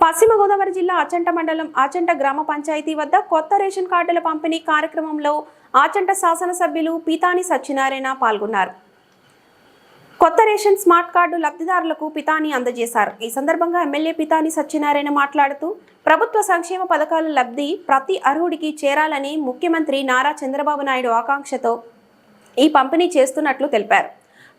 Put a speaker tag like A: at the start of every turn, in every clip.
A: పశ్చిమ గోదావరి జిల్లా ఆచంట మండలం ఆచంట గ్రామ పంచాయతీ వద్ద కొత్త రేషన్ కార్డుల పంపిణీ కార్యక్రమంలో ఆచంట శాసనసభ్యులు పీతాని సత్యనారాయణ పాల్గొన్నారు. కొత్త రేషన్ స్మార్ట్ కార్డు లబ్ధిదారులకు పితాని అందజేశారు. ఈ సందర్భంగా ఎమ్మెల్యే పితాని సత్యనారాయణ మాట్లాడుతూ ప్రభుత్వ సంక్షేమ పథకాల లబ్ధి ప్రతి అర్హుడికి చేరాలని ముఖ్యమంత్రి నారా చంద్రబాబు నాయుడు ఆకాంక్షతో ఈ పంపిణీ చేస్తున్నట్లు తెలిపారు.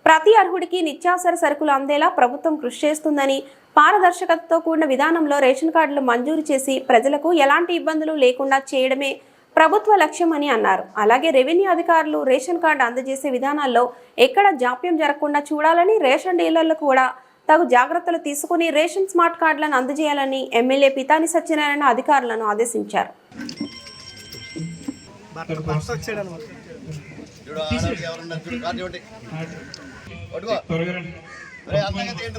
A: ప్రతి అర్హుడికి నిత్యావసర సరుకులు అందేలా ప్రభుత్వం కృషి చేస్తుందని పారదర్శకతతో కూడిన విధానంలో రేషన్ కార్డులు మంజూరు చేసి ప్రజలకు ఎలాంటి ఇబ్బందులు లేకుండా చేయడమే ప్రభుత్వ లక్ష్యమని అన్నారు. అలాగే రెవెన్యూ అధికారులు రేషన్ కార్డు అందజేసే విధానాల్లో ఎక్కడ జాప్యం జరగకుండా చూడాలని రేషన్ డీలర్లు కూడా తగు జాగ్రత్తలు తీసుకుని రేషన్ స్మార్ట్ కార్డులను అందజేయాలని ఎమ్మెల్యే పితాని సత్యనారాయణ అధికారులను ఆదేశించారు.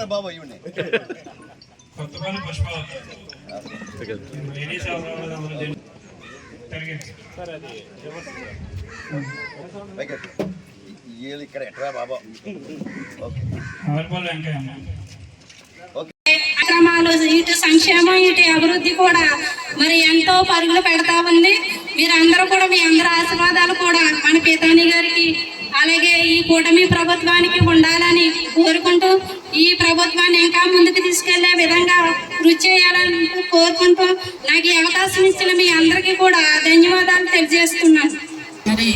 B: బాబు
C: కొత్తపల్లి పుష్పాలు
B: ఇక్కడ ఎట్రా బాబు?
D: కార్యక్రమాలు ఇటు సంక్షేమం ఇటు అభివృద్ధి కూడా మరి ఎంతో పరుగులు పెడతా ఉంది. మీరందరూ కూడా మీ అందరి ఆశీర్వాదాలు కూడా మన పీతాని గారికి అలాగే ఈ కూటమి ప్రభుత్వానికి ఉండాలని కోరుకుంటూ ఈ ప్రభుత్వాన్ని ఇంకా ముందుకు తీసుకెళ్ళే విధంగా కృషి చేయాలని కోరుకుంటూ నాకు ఈ అవకాశం ఇచ్చిన మీ అందరికీ కూడా ధన్యవాదాలు తెలియజేస్తున్నాను.
E: మరి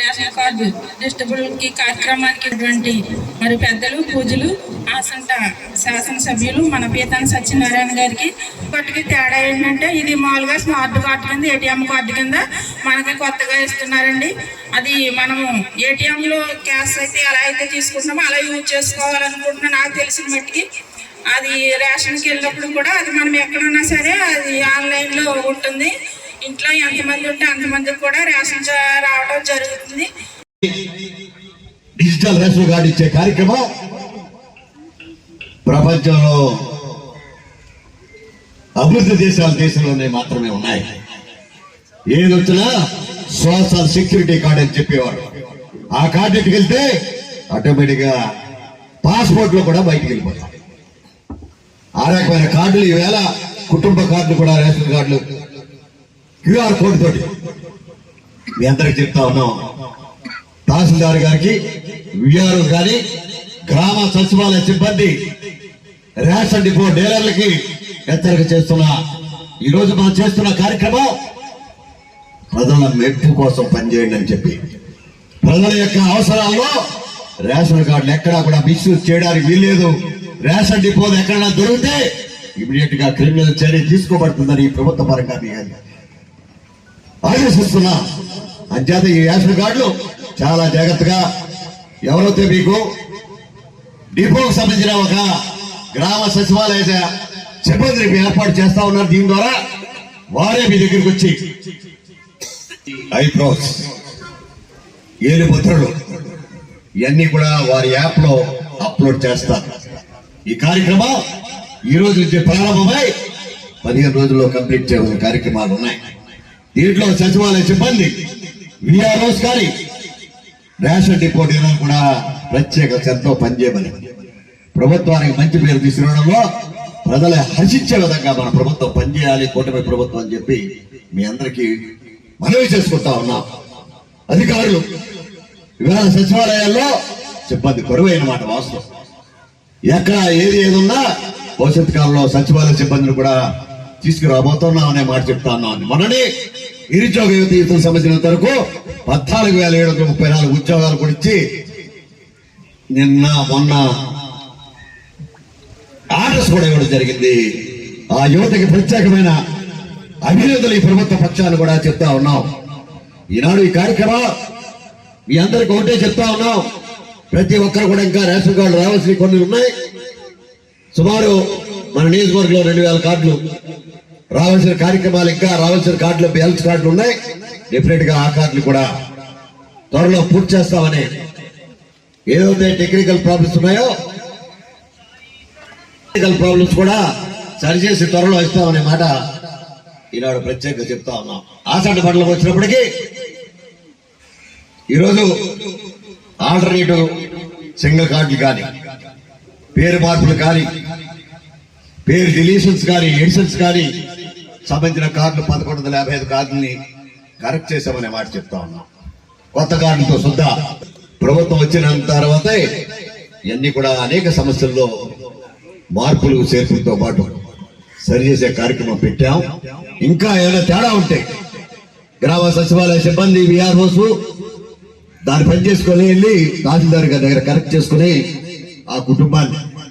E: రేషన్ కార్డు డిస్ట్రిబ్యూల్కి కార్యక్రమానికి ఇటువంటి మరి పెద్దలు పూజలు ఆసంట శాసనసభ్యులు మన పీతాన సత్యనారాయణ గారికి. ఒకటికి తేడా ఏంటంటే ఇది మామూలుగా స్మార్ట్ కార్డు కింద ఏటీఎం కార్డు కింద మనకి కొత్తగా ఇస్తున్నారండి. అది మనము ఏటీఎంలో క్యాష్ అయితే ఎలా అయితే తీసుకుంటున్నామో అలా యూజ్ చేసుకోవాలనుకుంటున్నా నాకు తెలిసిన మట్టికి అది రేషన్కి వెళ్ళినప్పుడు కూడా అది మనం ఎక్కడున్నా సరే అది ఆన్లైన్లో ఉంటుంది. ఇంట్లో ఎంతమంది ఉంటే అంతమందికి కూడా రేషన్ రావడం జరుగుతుంది.
F: డిజిటల్ రేషన్ కార్డు ఇచ్చే కార్యక్రమం ప్రపంచంలో అభివృద్ధి దేశాల దేశంలోనే మాత్రమే ఉన్నాయి. ఏది వచ్చినా సోషల్ సెక్యూరిటీ కార్డు అని చెప్పేవాడు ఆ కార్డు ఎట్టుకెళ్తే ఆటోమేటిక్గా పాస్పోర్ట్లో కూడా బయటికి వెళ్ళిపోతాం. ఆ రకమైన కార్డులు ఈవేళ కుటుంబ కార్డులు కూడా రేషన్ కార్డులు క్యూఆర్ కోడ్ తోటి. మీ అందరికి చెప్తా ఉన్నాం. తహసీల్దార్ గారికి విఆర్ఓ గారి గ్రామ సచివాలయ సిబ్బంది రేషన్ డిపో డీలర్లకి హెచ్చరిక చేస్తున్న. ఈరోజు మనం చేస్తున్న కార్యక్రమం ప్రజల మెప్పు కోసం పనిచేయండి అని చెప్పి. ప్రజల యొక్క అవసరాల్లో రేషన్ కార్డులు ఎక్కడా కూడా మిస్యూజ్ చేయడానికి వీల్లేదు. రేషన్ డిపోలు ఎక్కడైనా దొరికితే ఇమీడియట్గా క్రిమినల్ చర్య తీసుకోబడుతుందని ఈ ప్రభుత్వ పరంగా మీ ఆదేశిస్తున్నా అంచేత ఈ రేషన్ కార్డులు చాలా జాగ్రత్తగా ఎవరైతే మీకు డిపోకు సంబంధించిన ఒక గ్రామ సచివాలయ సిబ్బంది ఏర్పాటు చేస్తా ఉన్నారు దీని ద్వారా వారే మీ దగ్గరికి వచ్చి ఐబ్రోస్ ఏలుముద్రలు ఇవన్నీ కూడా వారి యాప్లో అప్లోడ్ చేస్తారు. ఈ కార్యక్రమం ఈ రోజు నుంచి ప్రారంభమై పదిహేను రోజుల్లో కంప్లీట్ చేయవలసిన కార్యక్రమాలు ఉన్నాయి. దీంట్లో సచివాలయ సిబ్బంది విఆర్ఓస్ కానీ రేషన్ డిపో డీలర్ కూడా ప్రత్యేక శ్రద్ధతో పనిచేయమని. ప్రభుత్వానికి మంచి పేరు తీసుకురావడంలో ప్రజలు హర్షించే విధంగా మన ప్రభుత్వం పనిచేయాలి కూటమి ప్రభుత్వం అని చెప్పి మీ అందరికీ మనవి చేసుకుంటా ఉన్నాం. అధికారులు ఇవాళ సచివాలయాల్లో సిబ్బంది కొరవైన మాట వాస్తవం. ఎక్కడ ఏది ఏదున్నా భవిష్యత్ కాలంలో సచివాలయ సిబ్బందిని కూడా తీసుకురాబోతున్నాం అనే మాట చెప్తాను ఉన్నాం మొన్ననే నిరుద్యోగ యువత యువతకు సంబంధించిన వరకు పద్నాలుగు వేల ఏడు వందల ముప్పై నాలుగు ఉద్యోగాలు కూడా నిన్న మొన్న ఆర్డర్స్ కూడా ఇవ్వడం జరిగింది. ఆ యువతకి ప్రత్యేకమైన అభినందనలు ఈ ప్రభుత్వ పక్షాలు కూడా చెప్తా ఉన్నాం. ఈనాడు ఈ కార్యక్రమం మీ అందరికి ఒకటే చెప్తా ఉన్నాం. ప్రతి ఒక్కరు కూడా ఇంకా రేషన్ కార్డు రావాల్సిన కొన్ని ఉన్నాయి. సుమారు మన నియోజకవర్గంలో రెండు వేల కార్డులు రావాల్సిన కార్యక్రమాలు ఇంకా రావాల్సిన కార్డులు హెల్త్ కార్డులు ఉన్నాయి. డెఫినెట్గా ఆ కార్డులు కూడా త్వరలో పూర్తి చేస్తామని ఏదైతే టెక్నికల్ ప్రాబ్లమ్స్ ఉన్నాయో టెక్నికల్ ప్రాబ్లమ్స్ కూడా సరిచేసి త్వరలో ఇస్తామనే మాట ఈనాడు ప్రత్యేకంగా చెప్తా ఉన్నాం. ఆసండ మండలం వచ్చినప్పటికీ ఈరోజు ఆల్టర్నేటివ్ సింగిల్ కార్డులు కానీ పేరు మార్పులు కానీ పేరు డిలీషన్స్ కానీ ఎడిషన్స్ కానీ సంబంధించిన కార్డులు పదకొండు వందల యాభై ఐదు కార్డుల్ని కరెక్ట్ చేశామనే మాట చెప్తా ఉన్నాం. కొత్త కార్డులతో సుద్ధా ప్రభుత్వం వచ్చిన తర్వాత ఇవన్నీ కూడా అనేక సమస్యల్లో మార్పులు చేర్పులతో పాటు సరిచేసే కార్యక్రమం పెట్టాం. ఇంకా ఏదైనా తేడా ఉంటే గ్రామ సచివాలయ సిబ్బంది విఆర్ఓస్ దాన్ని పని చేసుకొని వెళ్ళి తహసీల్దార్ గారి దగ్గర కరెక్ట్ చేసుకుని ఆ కుటుంబాన్ని